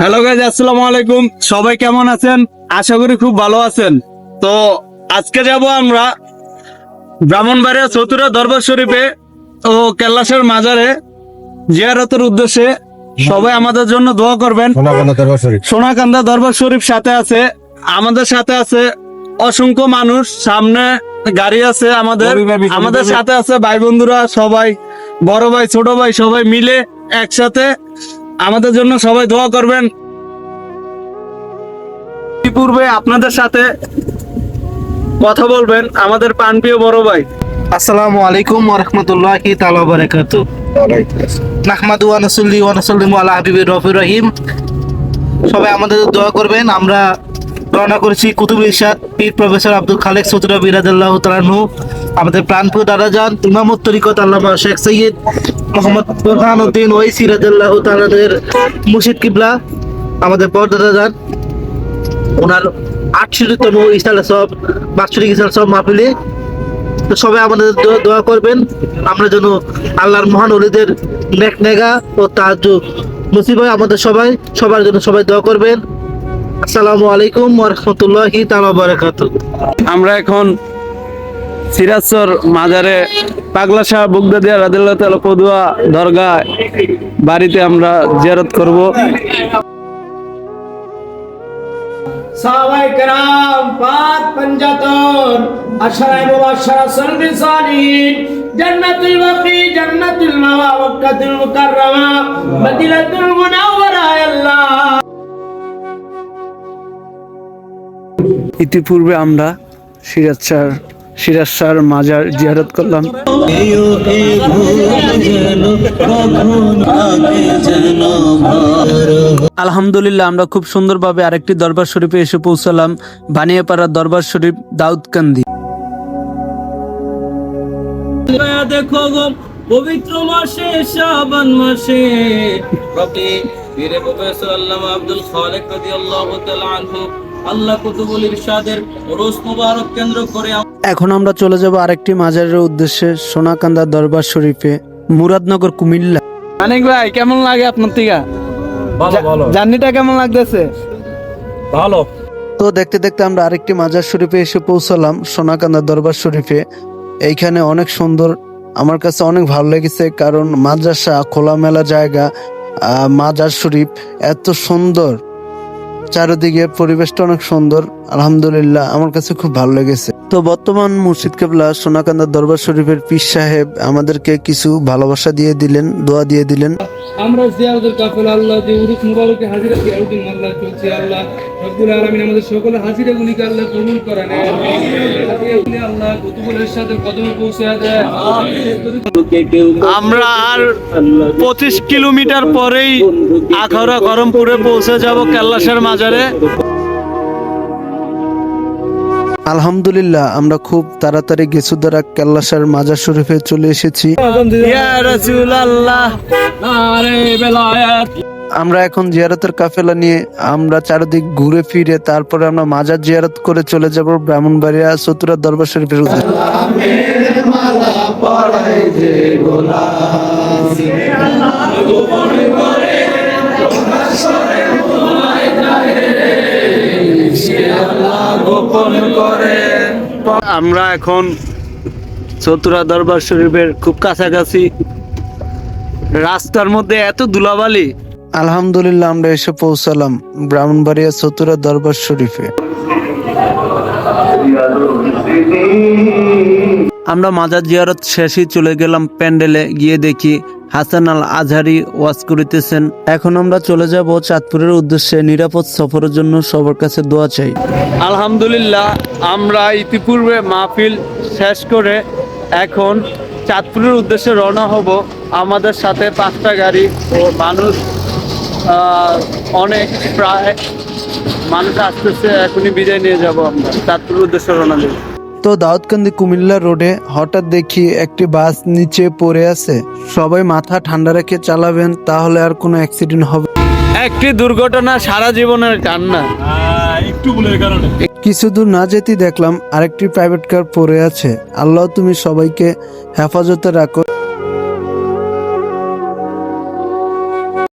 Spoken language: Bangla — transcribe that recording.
হ্যালো গাইজ আসসালামু আলাইকুম। সবাই কেমন আছেন? আশা করি খুব ভালো আছেন। তো আজকে যাব আমরা ব্রাহ্মণবাড়িয়া চতুরা দরবার শরীফে ও কেল্লাসের মাজারে জিয়ারতের উদ্দেশ্যে। সবাই আমাদের জন্য দোয়া করবেন। সোনাকান্দা দরবার শরীফ। সোনাকান্দা দরবার শরীফ সাথে আছে আমাদের সাথে আছে অসংখ্য মানুষ। সামনে গাড়ি আছে আমাদের। আমাদের সাথে আছে ভাই বন্ধুরা সবাই বড় ভাই ছোট ভাই সবাই মিলে একসাথে আমাদের জন্য সবাই দোয়া করবেন। পূর্বে আপনাদের সাথে কথা বলবেন আমাদের পানপ্রিয় বড় ভাই। আসসালামু আলাইকুম ওয়া রাহমাতুল্লাহি তাআলা ওয়া বারাকাতুহু। নাহমাদু ওয়া নাসাল্লি ওয়া নাসাল্লিমু আলা হাবিবির রহিম। সবাই আমাদের দোয়া করবেন, আমরা রওনা করেছি কুতুবুল ইরশাদ পীর প্রফেসর আব্দুল খালেক সতুরা বিরাদাল্লাহু তাআলাহু আমাদের প্রাণপ্রিয় দাদাজান, ইমামত তরিকত আল্লামা শেখ সৈয়দ মোহাম্মদ বুরহানুদ্দিন ওয়াইসি রাদিয়াল্লাহু তাআলাদের মুর্শিদ কিবলা, আমাদের পরদাদা যান ওনার আটষট্টিতম ইসাল সব, বাৎসরিক ইসাল সব মাহফিলে। তো সবাই আমাদের দোয়া- দোয়া করবেন, আমরা যেন আল্লাহর মহান অলিদের নেক নেগা ও তাহাজ নসিব হয় আমাদের সবাই, সবার জন্য সবাই দোয়া করবেন। আসসালামু আলাইকুম ওয়া রাহমাতুল্লাহি তাআলা ওয়া আমরা এখন সিরাজসর মাজারে পাগলা শাহ বুগদাদিয়া রাদিল্লাহ তাআলা পদুয়া দরগা বাড়িতে আমরা জিয়ারত করব। সাহাবায়ে কেরাম পাক পঞ্জাতন আশরায়ে মুবাশশারা সালিন জান্নাতুল বাকি জান্নাতুল মাওয়া মক্কাতুল মুকাররমা মদিনাতুল মুনাওয়ারা। ইতিপূর্বে আমরা সিরাজ শাহ সিরাজ শাহর মাজার জিয়ারত করলাম। আলহামদুলিল্লাহ আমরা খুব সুন্দরভাবে আরেকটি দরবার শরীফে এসে পৌঁছালাম বানিয়াপাড়ার দরবার শরীফ দাউদকান্দি। দেখো গো পবিত্র মাসে শ্রাবণ মাসে। রবি পীরে প্রফেসর আল্লামা আব্দুল খালেক রাদিয়াল্লাহু তাআলা আনহু। আল্লাহ কুতুবুল ইরশাদের রোজ মুবারক কেন্দ্র করে এখন আমরা চলে যাব আরেকটি মাজারের উদ্দেশ্যে সোনাকান্দা দরবার শরীফে মুরাদনগর কুমিল্লা। মানিক ভাই কেমন লাগে আপনার ভালো। জার্নিটা কেমন লাগতেছে? ভালো। তো দেখতে দেখতে আমরা আরেকটি মাজার শরীফে এসে পৌঁছালাম সোনাকান্দা দরবার শরীফে। এইখানে অনেক সুন্দর আমার কাছে অনেক ভালো লেগেছে কারণ মাদ্রাসা খোলামেলা জায়গা আহ, মাজার শরীফ এত সুন্দর। চারিদিকে পরিবেশটা অনেক সুন্দর। আলহামদুলিল্লাহ, আমার কাছে খুব ভালো লেগেছে। তো বর্তমান মুর্শিদ কেবলা সোনাকান্দা দরবার শরীফের পীর সাহেব আমাদেরকে কিছু ভালোবাসা দিয়ে দিলেন, দোয়া দিয়ে দিলেন। আমরা জিয়ারতের কাফেলা আল্লাহ যে উরুক মুবারকে হাজিরা জিয়ারতুল আল্লাহ চলছে আল্লাহ। রব্বুল আলামিন আমাদের সকলের আল্লাহ কবুল করেন। আল্লাহ সাথে কদমে পৌঁছে দেয় আমরা আর পঁচিশ কিলোমিটার পরেই আখাউড়া গরমপুরে পৌঁছে যাব কেল্লাসের মাজারে। আলহামদুলিল্লাহ আমরা খুব তাড়াতাড়ি গেছু দ্বারা কেল্লাসার মাজার শরীফে চলে এসেছি। আমরা এখন জিয়ারতের কাফেলা নিয়ে আমরা চারিদিক ঘুরে ফিরে তারপরে আমরা মাজার জিয়ারত করে চলে যাব ব্রাহ্মণবাড়িয়া চতুরা দরবার শরীফের আমরা এখন চতুরা দরবার শরীফের খুব কাছাকাছি। রাস্তার মধ্যে এত ধুলাবালি আলহামদুলিল্লাহ, আমরা এসে পৌঁছালাম ব্রাহ্মণবাড়িয়া চতুরা দরবার শরীফে। আমরা মাজার জিয়ারত শেষে চলে গেলাম প্যান্ডেলে, গিয়ে দেখি হাসান আল আজহারি ওয়াজ করিতেছেন। এখন আমরা চলে যাব চাঁদপুরের উদ্দেশ্যে, নিরাপদ সফরের জন্য সবার কাছে দোয়া চাই। আলহামদুলিল্লাহ, আমরা ইতিপূর্বে মাহফিল শেষ করে এখন চাঁদপুরের উদ্দেশ্যে রওনা হব। আমাদের সাথে পাঁচটা গাড়ি ও মানুষ অনেক প্রায় মানুষ আসতেছে এখনই বিদায় নিয়ে যাব আমরা। চাঁদপুরের উদ্দেশ্যে রওনা দেব। তো দাউদকান্দি কুমিল্লা রোডে হঠাৎ দেখি একটি বাস নিচে পড়ে আছে। সবাই মাথা ঠান্ডা রেখে চালাবেন তাহলে আর কোনো অ্যাক্সিডেন্ট হবে। একটি দুর্ঘটনা সারা জীবনের কান্না। একটু ভুলের কারণে। কিছু দূর না যেতেই দেখলাম আরেকটি প্রাইভেট কার পড়ে আছে। আল্লাহ তুমি সবাইকে হেফাজতে রাখো।